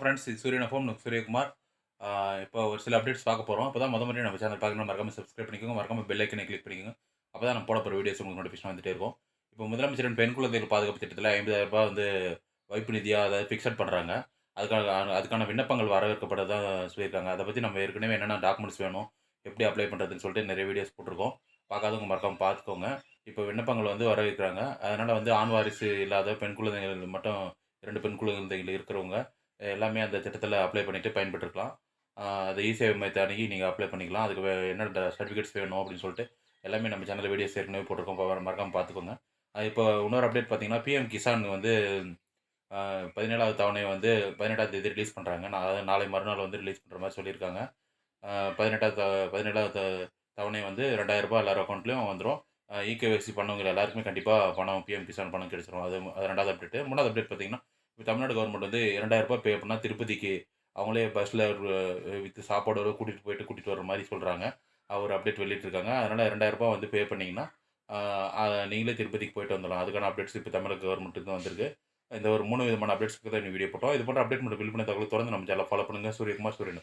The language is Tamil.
ஃப்ரெண்ட்ஸ் இது சூரியன் ஃபோம் சூரியகுமார். இப்போ ஒரு சில அப்டேட்ஸ் பார்க்க போகிறோம் அப்போ தான் முத முறை நம்ம சேனல் பார்க்கணும் மறக்காம சப்ஸ்கிரைப் பண்ணிக்கோங்க. மறக்காம பெல் ஐக்கனை கிளிக் பண்ணிக்கோங்க. அப்போ தான் நம்ம போட போகிற வீடியோஸ் உங்களுக்கு நோட்டிஃபிகேஷன் வந்துட்டே இருக்கும். இப்போ முதலமைச்சரின் பெண் குழந்தைகள் பாதுகாப்பு திட்டத்தில் ஐம்பதாயிரம் ரூபாய் வந்து வைப்பு நிதியாக அதாவது ஃபிக்ஸட் பண்ணுறாங்க அதுக்கான அதுக்கான விண்ணப்பங்கள் வரவேற்கப்பட்டதாக சொல்லியிருக்காங்க. அதை பற்றி நம்ம ஏற்கனவே என்னென்ன டாக்குமெண்ட்ஸ் வேணும் எப்படி அப்ளை பண்ணுறதுன்னு சொல்லிட்டு நிறைய வீடியோஸ் போட்டிருக்கோம். பார்க்காதவங்க மறக்காம பார்த்துக்கோங்க. இப்போ விண்ணப்பங்கள் வந்து வரவேற்கிறாங்க. அதனால் வந்து ஆண் வாரிசு இல்லாத பெண் குழந்தைகள் மட்டும் இரண்டு பெண் குழந்தைகள் இருக்கிறவங்க எல்லாமே அந்த திட்டத்தில் அப்ளை பண்ணிவிட்டு பயன்பெற்றுக்கலாம் அது ஈஸியாக மையத்தை அணுகி நீங்கள் அப்ளை பண்ணிக்கலாம். அதுக்கு என்ன சர்டிஃபிகேட்ஸ் வேணும் அப்படின்னு சொல்லிட்டு எல்லாமே நம்ம சேனலில் வீடியோஸ் ஏற்கனவே போட்டிருக்கோம். மறக்காமல் பார்த்துக்கோங்க. அது இப்போ இன்னொரு அப்டேட் பார்த்தீங்கன்னா பிஎம் கிசான் வந்து பதினேழாவது தவணையை வந்து பதினெட்டாம் தேதி ரிலீஸ் பண்ணுறாங்க நான் அதாவது நாளை மறுநாள் வந்து ரிலீஸ் பண்ணுற மாதிரி சொல்லியிருக்காங்க. பதினெட்டாவது பதினேழாவது தவணை வந்து ரெண்டாயிரரூபா ரூபாய் எல்லார் அக்கௌண்ட்லேயும் வந்துடும் இகேவைசி பண்ணவங்க எல்லாருக்குமே கண்டிப்பாக பணம் பிஎம் கிசான் பணம் கிடைச்சிரும். அது அது ரெண்டாவது அப்டேட் மூணாவது அப்டேட் பார்த்தீங்கன்னா இப்போ தமிழ்நாடு கவர்மெண்ட் வந்து இரண்டாயிரரூபா பே பண்ணால் திருப்பதிக்கு அவங்களே பஸ்ஸில் வித்து சாப்பாடு கூட்டிகிட்டு போயிட்டு கூட்டிகிட்டு வர மாதிரி சொல்கிறாங்க அவர் அப்டேட் வெளியிட்டிருக்காங்க அதனால் ரெண்டாயிரம் ரூபாய் வந்து பே பண்ணிங்கன்னா நீங்களே திருப்பதிக்கு போயிட்டு வந்துடலாம். அதுக்கான அப்டேட்ஸ் இப்போ தமிழக கவர்மெண்ட்டுக்கு வந்திருக்கு. இந்த ஒரு மூணு விதமான அப்டேட்ஸ்க்கு தான் வீடியோ போட்டோம். இது போன்ற அப்டேட் மட்டும் பில் பண்ண தகவல் தொடர்ந்து நம்ம சேனல் ஃபாலோ பண்ணுங்கள் சூரியகுமார் சூரியன்.